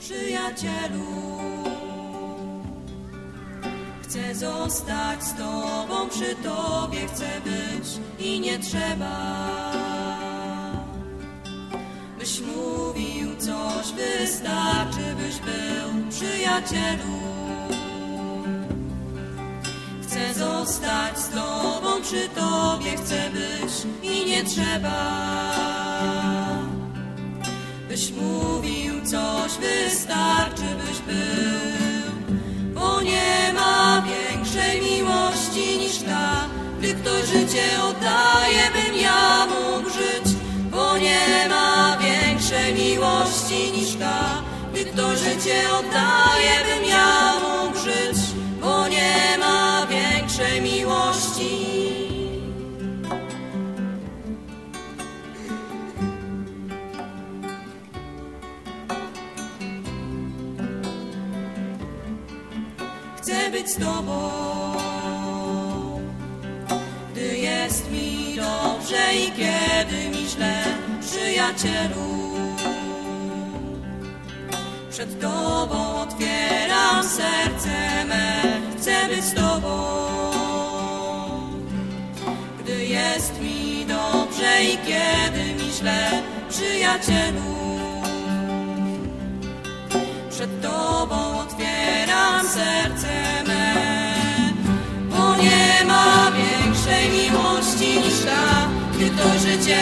przyjacielu. Chcę zostać z Tobą, przy Tobie chcę być i nie trzeba. Byś mówił coś, wystarczy, byś był przyjacielu. Chcę zostać z Tobą, przy Tobie chcę być i nie trzeba. Byś mówił coś, wystarczy, byś był. Bo nie ma większej miłości niż ta, gdy ktoś życie oddaje, bym ja mógł żyć. Bo nie ma większej miłości niż ta, gdy ktoś życie oddaje, bym ja mógł żyć. Chcę być z Tobą, gdy jest mi dobrze i kiedy mi źle, przyjacielu. Przed Tobą otwieram serce me, chcę być z Tobą. Gdy jest mi dobrze i kiedy mi źle, przyjacielu. Przed Tobą niż ta, gdy to życie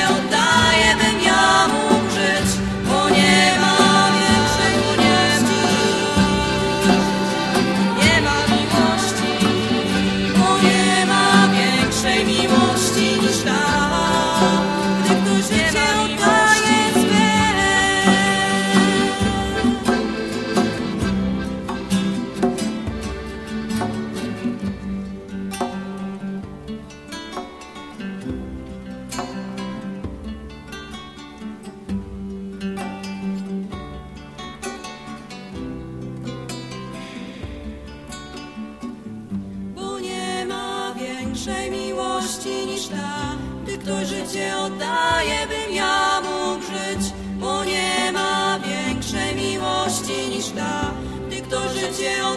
większej miłości niż ta, gdy ktoś życie oddaje, bym ja mógł żyć. Bo nie ma większej miłości niż ta, gdy ktoś życie oddaje.